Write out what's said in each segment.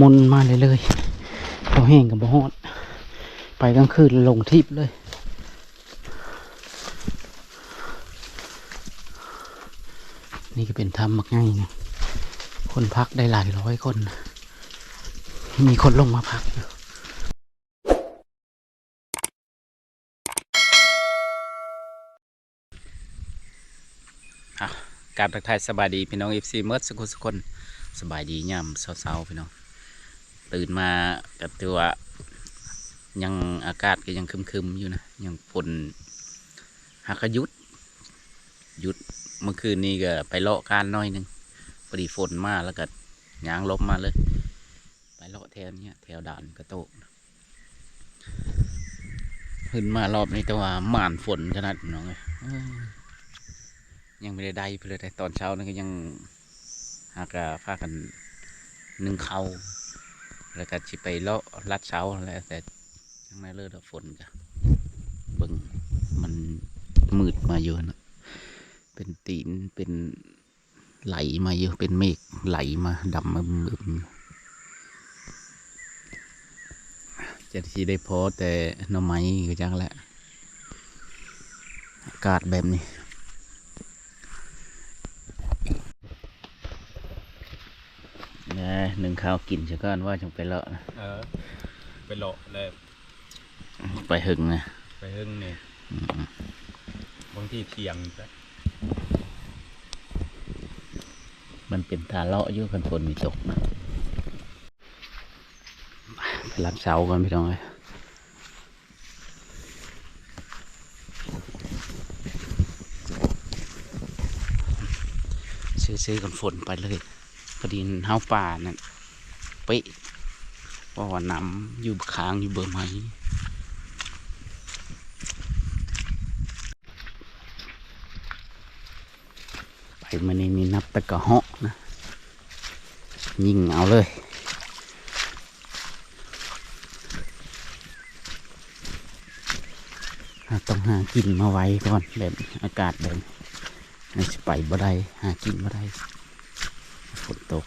มนมาเลยเลยๆเขาแห้งกับบ่ฮอด ไปกลางคืนลงทิพย์เลย นี่ก็เป็นถ้ำมักง่ายนะคนพักได้หลายร้อยคน มีคนลงมาพักอยู่อะการทักทายสบายดี พี่น้องเอฟซีเมิร์ดสกุลสกคน สบายดีย่ำเช้าๆพี่น้อง ตื่นมากับตัวยังอากาศก็ยังคึมๆอยู่นะ ยังฝนหักยุดหยุดเมื่อคืนนี้ก็ไปเลาะการน้อยหนึงพอดีฝนมาแล้วก็ยางลบมาเลย ไปเลาะแถวเนี้ยแถวด่านกระโตกขึ้นมารอบนี้แต่ว่าหม่านฝนขนาดน้องเลยยังไม่ได้ได้เพื่อแต่ตอนเช้านั่นก็ยังหากะพากันนึ่งเขา แล้วก็ชิไปเลาะลัดเช้าแล้วแต่ยังไม่เลิกฝนก็เบิ่งมันมืดมาเยอะนะเป็นตีนเป็นไหลมาเยอะเป็นเมฆไหลมาดำมึมมึมจะที่ได้พอแต่หน่อไม้ก็จังแหละอากาศแบบนี้ นะ หนึ่งข้าวกินชะก้อนว่าจงไปเลาะนะเออ ไปเลาะแล้วไปหึงนะไปเฮิ่งนี่บางทีเที่ยงจ้ะมันเป็นทาเลาะอยู่คันฝนมีตกนะไปรักเสากันพี่น้องเลยซื้อๆกันฝนไปเลยพอดีเฮาป่านั่น เป๊ะเพราะว่าน้ำอยู่ค้างอยู่เบอร์ไม้ไปมานี่นี่นับต่กะเหาะนะ ยิงเอาเลยต้องหากินมาไว้ก่อนแบบอากาศแบบนี้จะไปบ่ได้หากินบ่ได้ฝนตก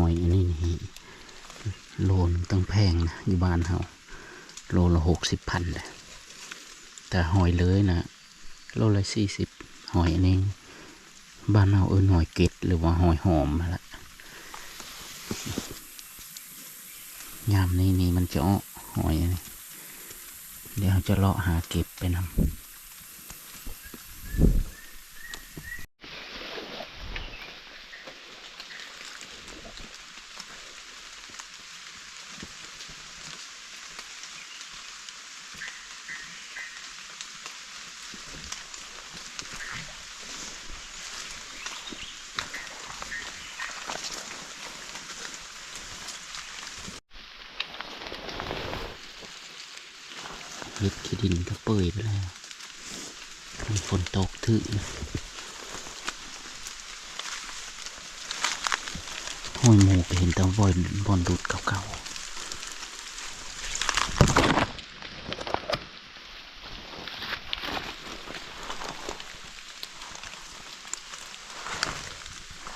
อยอันนี้นี่โลนตั้งแพงนะอยู่บ้านเขาโลละหกสิบพันเลยแต่หอยเลยนะโลละสี่สิบหอยอันนี้บ้านเราเอิ้นหอยเกล็ดหรือว่าหอยหอมมาละยามนี้นี่มันจะอ้อหอยอันนี้เดี๋ยวจะเลาะหาเก็บไปนำ ฮ็ดขี้ดินก็เปื่อยไปแล้วมีฝนตกถึงห้อยหมูเห็นแตะบอยบอนดูดเก่าๆ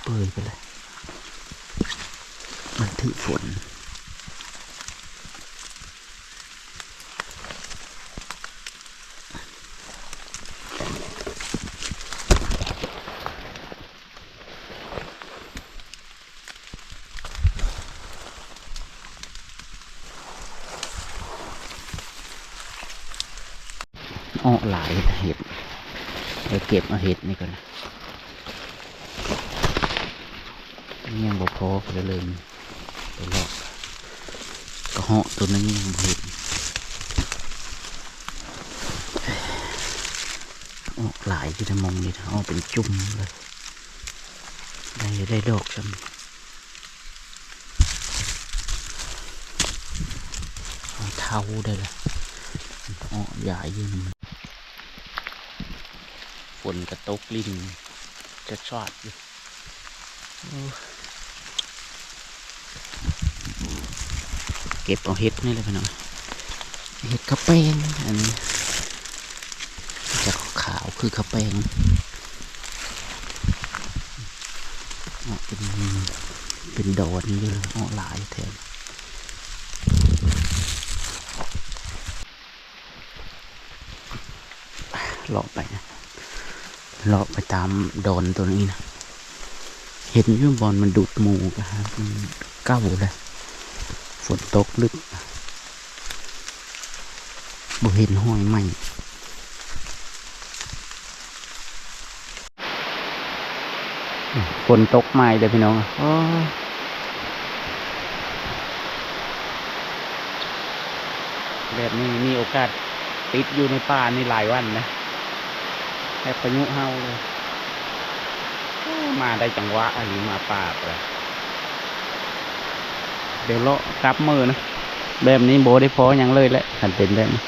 เปื่อยไปเลย มันถึกฝน อ้อหลายเห็ดเดี๋ยวเก็บเอาเห็ดนี่ก่อนนะนี่ยังบ่พอก็เลยเลยไปลอกกระเหาะตัวนึงยังบ่เห็ดออกหลายที่ทมองนี่ออกเป็นจุ่มเลยได้ได้ดอกจำเอาเท้าได้ละอ๋อใหญ่ยืนมั นฝนกระตกลิ้นจะชอดอยู่เก็บเอาเห็ดนี่เลยพี่น้องเห็ดข้าวแปงอันนี้จะขาวคือข้าวแป้งเป็นเป็นดอนเลยออกหลายแทนเลาะไปนะ เลาะไปตามดอนตัวนี้นะเห็นยุ่บอลมันดูดหมูกะฮะมันเก้าเลยฝนตกลึกบ่เห็นห้อยไหมฝนตกใหม่เลยพี่น้องอ้ยแบบนี้มีโอกาสติดอยู่ในป่านี่หลายวันนะ แค่พายุเฮาเลยโอ้มาได้จังหวะอันนี้มาป่าไปเดี๋ยวเลาะกลับมือนะ แบบนี้โบได้พอหยังเลยแหละขันเป็นแบบนี้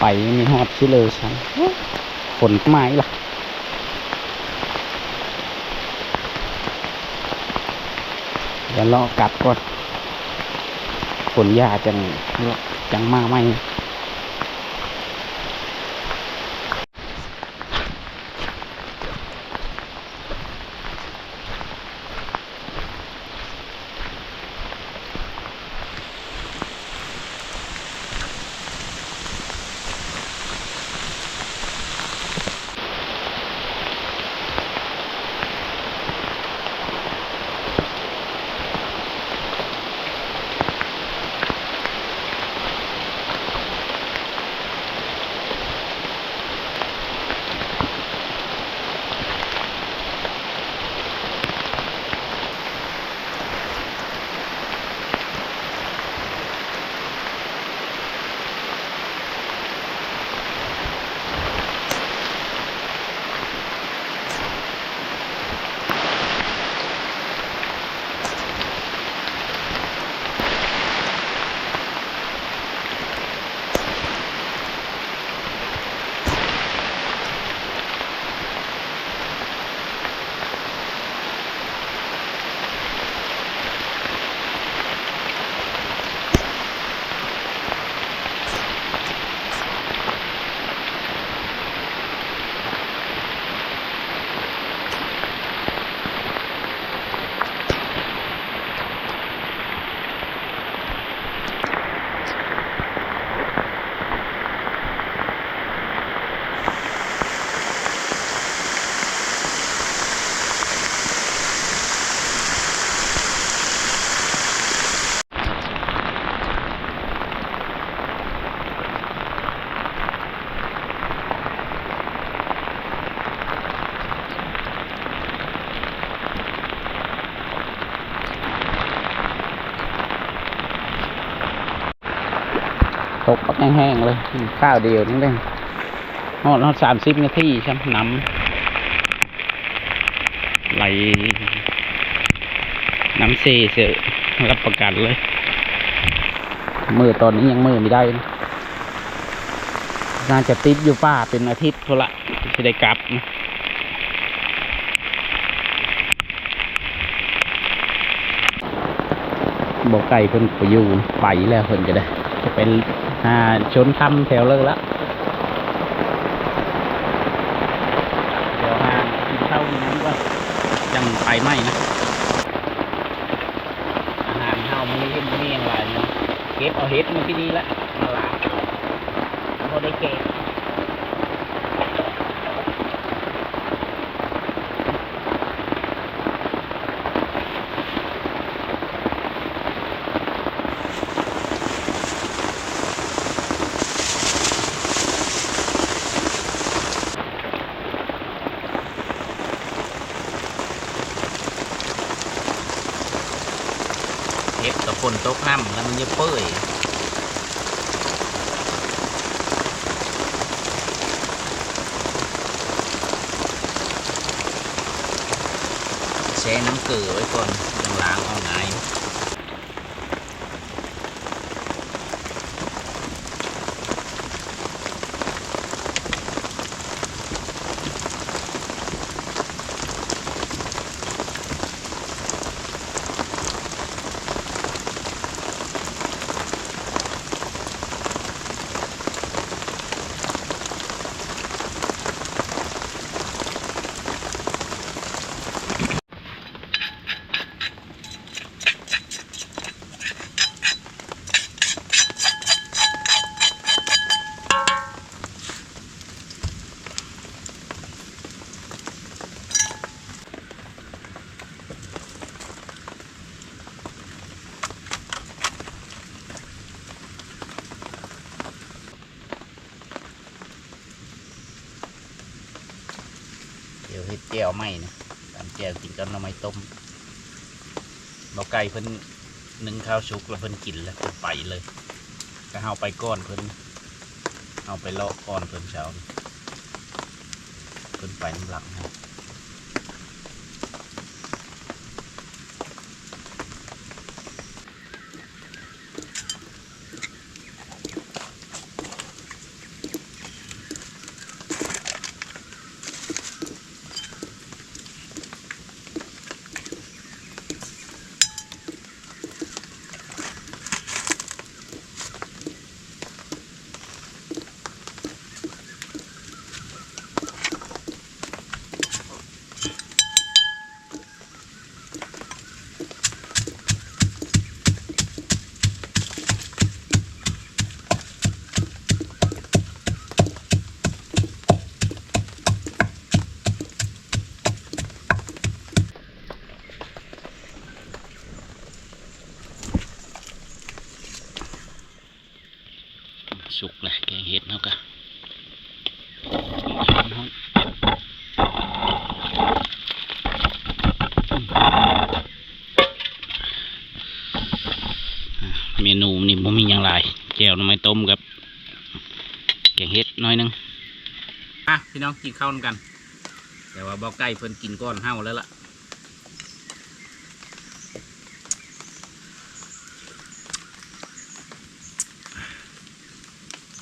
ไปมีฮอดชิเลยฉันฝนไม้ล่ะเดี๋ยวรอกลับก่อนฝนยาจังจังมากไหม ตกปักแห้งๆเลยข้าวเดียวนี่เลยฮอดฮอดสามสิบนาทีใช่ไหมน้ำไหลน้ำเซเสอรับประกันเลย มือตอนนี้ยังมือไม่ได้นะน่าจะติดอยู่ป้าเป็นอาทิตย์เทุละจะได้กลับนะบอกไก่เพิ่นไปอยู่ไปแล้วเพิ่นก็ได้ จะเป็นหาชนคำแถวเลยละเดี๋ยวหากินข้าวกินน้ำก็ยังไปไหมนะอาหารข้าวมันนี่เห็นมันนี่อย่างไรเนาะเก็บเอาเฮ็ดมาที่นี่ละมาล้างเกิดเฮ็ดกับฝนตกน้ำแล้วมันจะเปื่อยแช่น้ำเกลือไว้ก่อน จั งล้างเอาง่ายเดี๋ยวไม่นะตามแจ่วกินกับหน่อไม้ต้มเราไก่เพิ่นนึ่งข้าวชุกแล้วเพิ่นกินแล้วเพิ่นไปเลยก็เอาไปก้อนเพิ่นเอาไปเลาะก้อนเพิ่นเช้าเพิ่นไปน้ำหลังนะสุกเลยแกงเห็ดเนาะกะเมนูนี่บ่มีอย่างไรแจ่วห น่อไม้ต้มกับแกงเห็ดน้อยหนึงอะพี่น้องกินข้าวนำกัน แต่ว่าบาไก่เพิ่นกินก้อนเห่าแล้วล่ะ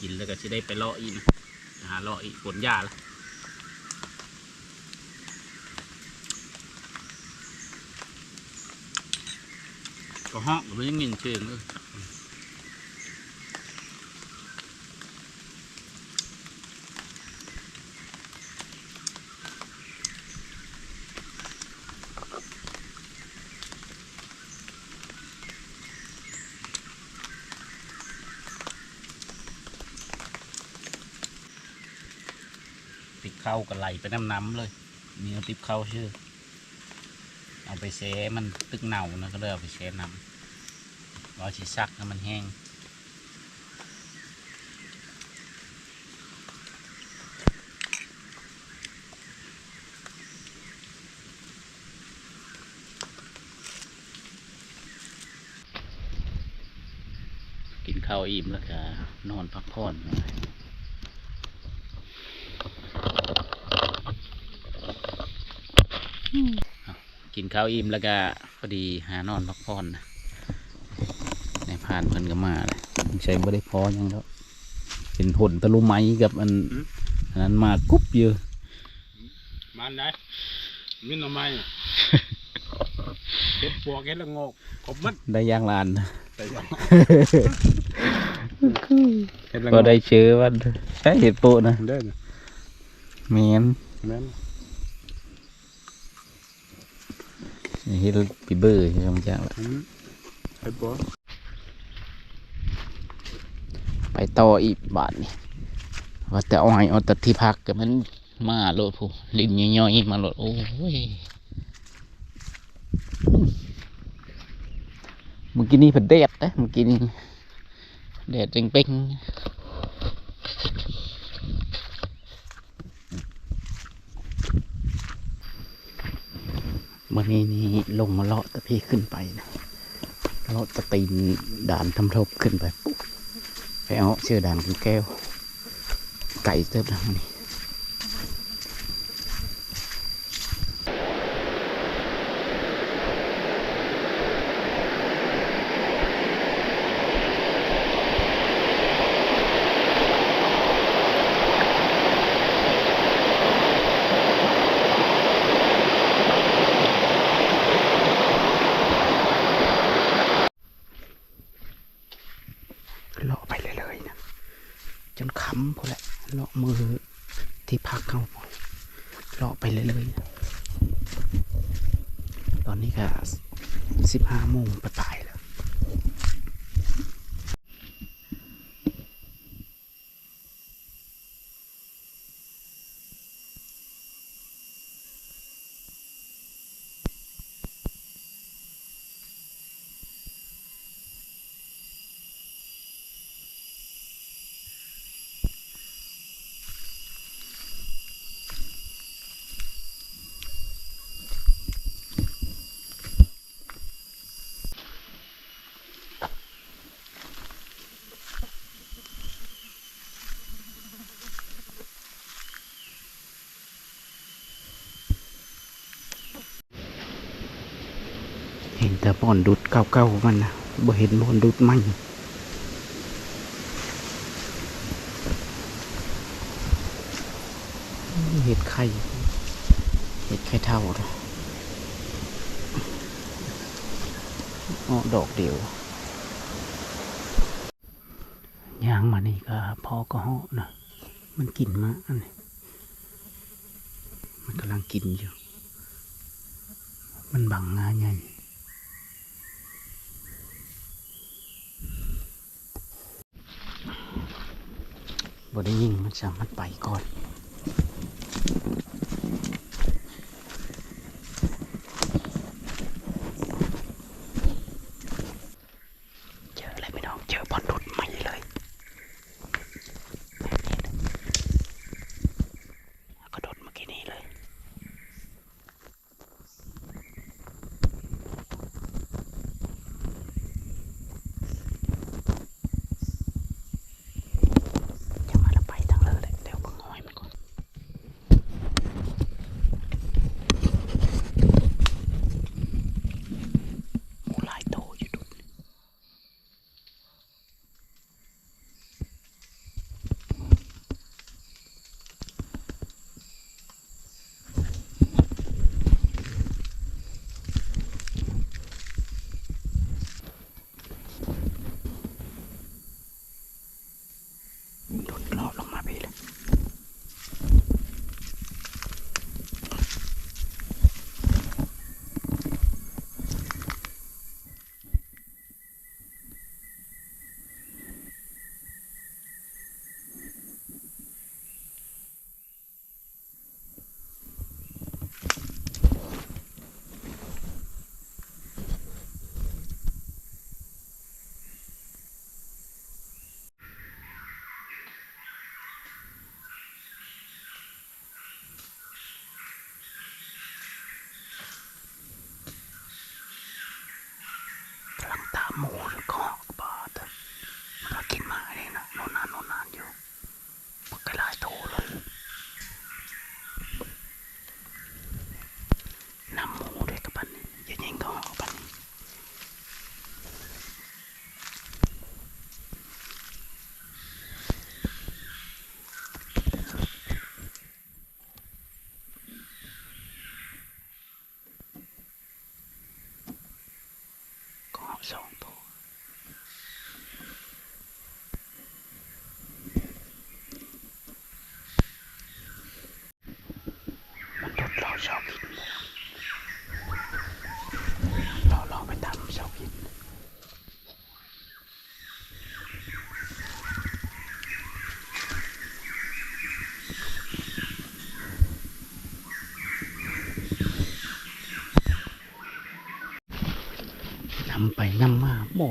กินแล้วก็จะได้ไปเลาะอีกนะหาเลาะอีกผลหญ้าละก็ห้องก็ไม่ยังยินเชิงเลย เข้ากับไหลไปน้ำน้ำเลย มีเอาติดเข้าชื่อ เอาไปแช่มันตึกเน่านะก็เลยเอาไปแช่น้ำรอชิซักให้มันแห้งกินข้าวอิ่มแล้วก็นอนพักผ่อนเอา กินข้าวอิ่มแล้วก็พอดีหานอนพักผ่อนนะในพานเพิ่นก็มาเลยใช้บ่ได้พอหยังแล้วเป็นหนตะลุไม้กับอันอันนั้นมากุ๊บอยู่มันได้มินทำไมเห็ดปวกเห็ดละโงกขบมัดได้ย่างลานแต่ยังเห็ดละก็โงกได้ชื่อว่าใช่เห็ดโปะนะเด้อเมียนแม่น เฮ็ดปีเบอร์ใช่ไหมจ๊ะอืมเห็ดปวกไปต่ออีกบาทนี่ว่าแต่อ้อยเอาแต่ที่พักก็มันมาโลดผู้ลิ้นย่อยๆมาโลดโอ้ยเมื่อกี้นี่เพิ่นแดดนะเมื่อกี้นี่แดดเป่ง วันนี้นี่ลงมาเลาะตะพี่ขึ้นไปนะเลาะตะตีนด่านทำทบขึ้นไปปุ๊บไปเอาเชือด่านคุณแก้ว ไก่เติบนะนี่เลาะไปเรื่อยๆนะจนค้ำพอแหละเลาะมือ ที่พักเข้าเลาะไปเรื่อยๆตอนนี้ก็สิบห้าโมงปลายๆ แล้วเห็นแต่บอนดุดเก่าๆมันนะบ่เห็นบอนดุดใหม่เห็ดไข่เห็ดไข่เท่าออดอกเดียวยางมานี่ก็พอก็เหาะนะมันกินมากอันนี้มันกำลังกินอยู่ มันบังงาใหญ่ บ่ได้ยิงมันสามารถไปก่อน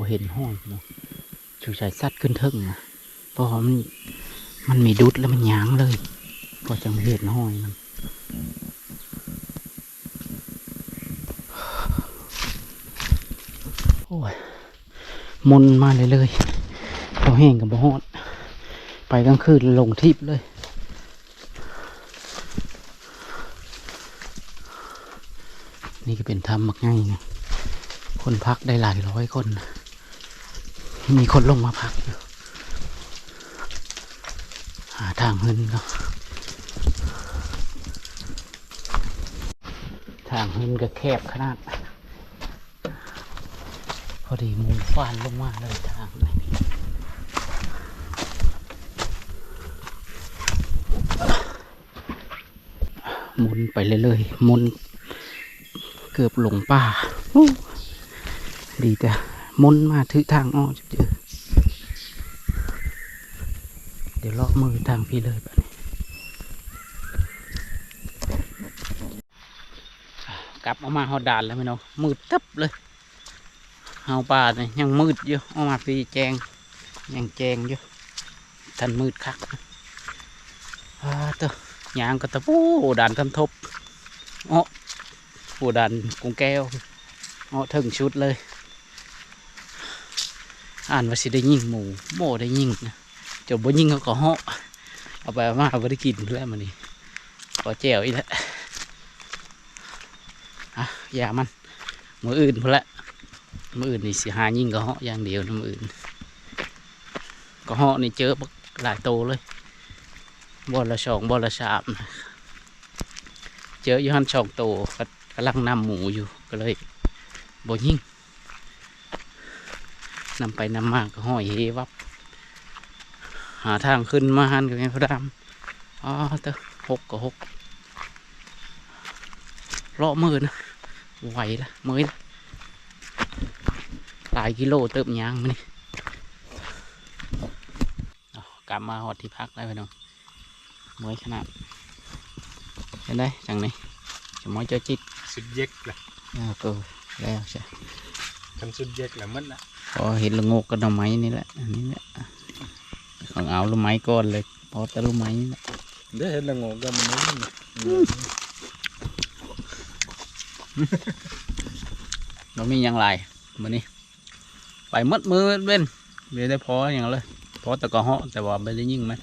เห็นห้อยเนาะชูชายสัตว์ขึ้นเทิงนะเพราะมันมันมีดุดแล้วมันยางเลยพอจังเห็นห้อยมันโอ้ยมนมาเลยเลยเราแห้งกับบ่ฮอด ไปกลางคืนลงทิพย์เลยนี่ก็เป็นถ้ำมักง่ายนะคนพักได้หลายร้อยคนนะ มีคนลงมาพักอยู่หาทางเงินเนาะทางเงินก็แคบขนาด พอดีมูฟานลงมาเลยทางนี้มุนไปเรื่อยๆมุนเกือบหลงป่า ดีแต่ หมุนมาถือทางอ้อจะเจอเดี๋ยวเลาะมือทางพี่เลยแบบนี้กลับออกมาหอดด่านแล้วไหมน้องมืดตึ๊บเลยเฮาป่าเนี่ยยังมืดอยู่ออกมาปีแจงยังแจงอยู่ทันมืดคักอ่าเตอยางก็ตะปูด่านคำทบอ้อปูด่านกุ้งแก้วอ้อถึงชุดเลย อ่านว่าสิได้ยิงหมูโมได้ยิงนะจบบ่ยิงเขาก็เหาะเอาไปเอามาบ่ได้กินแล้วมันนี่ขอแจวอีกแล้วอะอย่ามันมืออื่นพอละมืออื่นนี่สิหายิ่งก็เหาะอย่างเดียวนะมืออื่นก็เหาะนี่เจอบักหลายโตเลยบอลละสองบอลละสามเจออยู่หันสองโตก็กำลังนำหมูอยู่ก็เลยบ่ยิ่ง นำไปนำมาก็ห้อยเฮวับ หาทางขึ้นมาหันกับแม่พระดำอ๋อเตอหกก็หกเลาะมือนะไหวละมือละหลายกิโลเติมยางมานี่เอากลับมาหอดที่พักได้ไปน้องเมื่อยขนาดเห็นได้จังนี่จะมอยเจ้าจิตสุดเย็กแหละเออก็แล้วใช่คันสุดเย็กแหละมันนะ พอเห็นละโงกกับหน่อไม้นี่แหละอันนี้แหละของเอาลูกไม้ก้อนเลยพอแต่ลูกไม้นี่แหละเดี๋ยวเห็นละงงก็มันนี่เรามีหยังไรมือนี้ไปหมดมือเว้นเดี๋ยวได้พออย่างเลยพอแต่ก็เหาะแต่ว่าไม่ได้ยิ่งไหม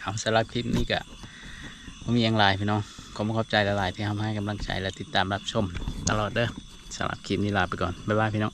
เอาสำหรับคลิปนี้ก็ผมมีหยังไรพี่น้องขอบคุณขอบใจหลายๆที่ทำให้กำลังใจและติดตามรับชม ตลอดเด้อสำหรับคลิปนี้ลาไปก่อนบ๊ายบายพี่น้อง